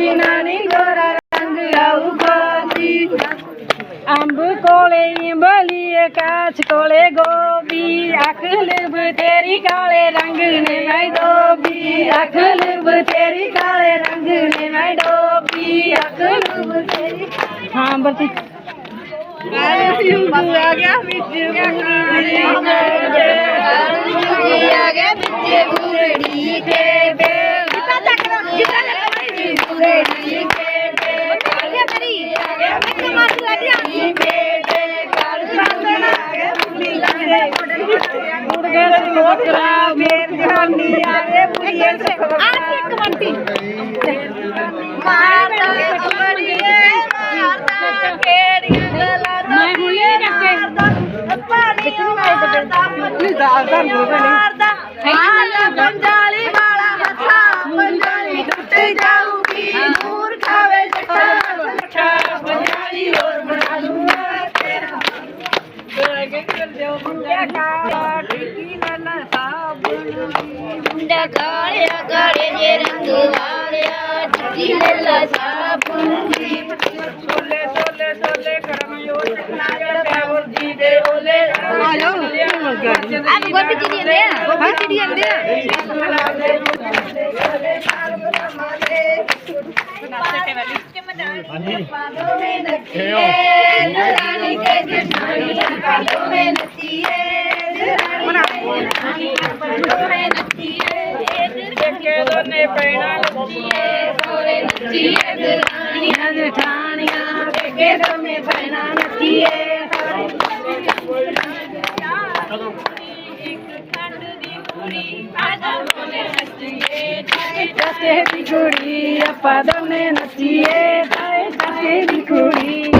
ਬਿਨਾ ਨੀ ਗੋਰਾ ਰੰਗ ਆਊਗਾ ਅੰਬ ਕੋਲੇ ਇੰਬਲੀਏ ਕਾਛ ਕੋਲੇ ਗੋਬੀ ਅੱਖ ਲਿਬ ਤੇਰੀ ਕਾਲੇ ਰੰਗ ਨੇ ਮੈਂ ਡੋਬੀ। ਅੱਖ ਲਿਬ ਤੇਰੀ ਕਾਲੇ ਰੰਗ ਨੇ ਮੈਂ ਡੋਬੀ। ਅੱਖ ਲਿਬ ਤੇਰੀ ਹਾਂ ਬਰਤੀ ਆ ਗਿਆ ਵਿੱਚ ਆ ਗਿਆ ਵਿੱਚ ਗੁਰੜੀ ਕੇ ਬੇ ਲੋਕਰਾ ਮੇਰ ਜਹਾਨੀ ਆਵੇ ਬੁਲੀਏ ਆ ਇੱਕ ਮੰਟੀ ਮਾਰਦਾ ਅਮੜੀਏ ਮਾਰਦਾ। ਕਿਹੜੀਆਂ ਗੱਲਾਂ ਦਾ ਮੈਂ ਹੁਣੀ ਰੱਖੇ ਪਾਣੀ ਮਾਰਦਾ ਦਾਲ ਦਾ ਮਾਰਦਾ ਹਾਲਾ ਪੰਜਾਲੀ मुंडा काळ्या काळ्याचे रंग वाळ्या चिखलेला साबण सोले सोले सोले करम योजना त्यावर दिदे ओले। हॅलो। आप गोपी दीदी दे हाँ। दीदी दे खेलो नचाने के जनानी पालों में नचिए ਨੱਚੀਏ ਦਰਾਣੀਆਂ ਜਠਾਣੀਆਂ ਕੇ ਦੋਨੇ ਪੈਣਾ ਨੱਚੀਏ ਚਾਚੇ ਦੀ ਕੁੜੀ, ਆਪਾਂ ਦੋਨੇ ਨੱਚੀਏ। ਤਾਏ ਚਾਚੇ ਦੀ ਕੁੜੀ।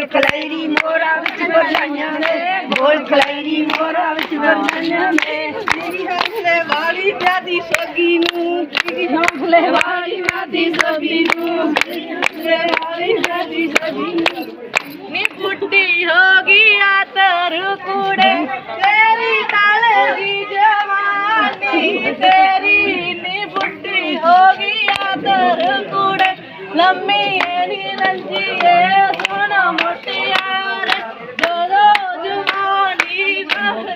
ਗੋਲ ਖਲਾਈਰੀ ਮੋਰਾ ਵਿੱਚ ਬਰਲਾਈਆਂ ਨੇ ਗੋਲ ਖਲਾਈਰੀ ਮੋਰਾ ਵਿੱਚ ਬਰਲਾਈਆਂ ਨੇ। ਮੇਰੀ ਹੌਸਲੇ ਵਾਲੀ ਪਿਆਦੀ ਸੋਗੀ ਨੂੰ, ਮੇਰੀ ਹੌਸਲੇ ਵਾਲੀ ਪਿਆਦੀ ਸੋਗੀ ਨੂੰ, ਮੇਰੀ ਹੌਸਲੇ ਵਾਲੀ ਪਿਆਦੀ ਸੋਗੀ ਨੂੰ। ਨੀ ਫੁੱਟੀ ਹੋ ਗਈ ਆਤਰ ਕੂੜੇ, ਤੇਰੀ ਤਾਲ ਦੀ ਜਵਾਨੀ, ਤੇਰੀ ਨੀ ਫੁੱਟੀ ਹੋ ਗਈ ਆਤਰ ਕੂੜੇ। ਲੰਮੀ ਨੀ ਲੰਜੀ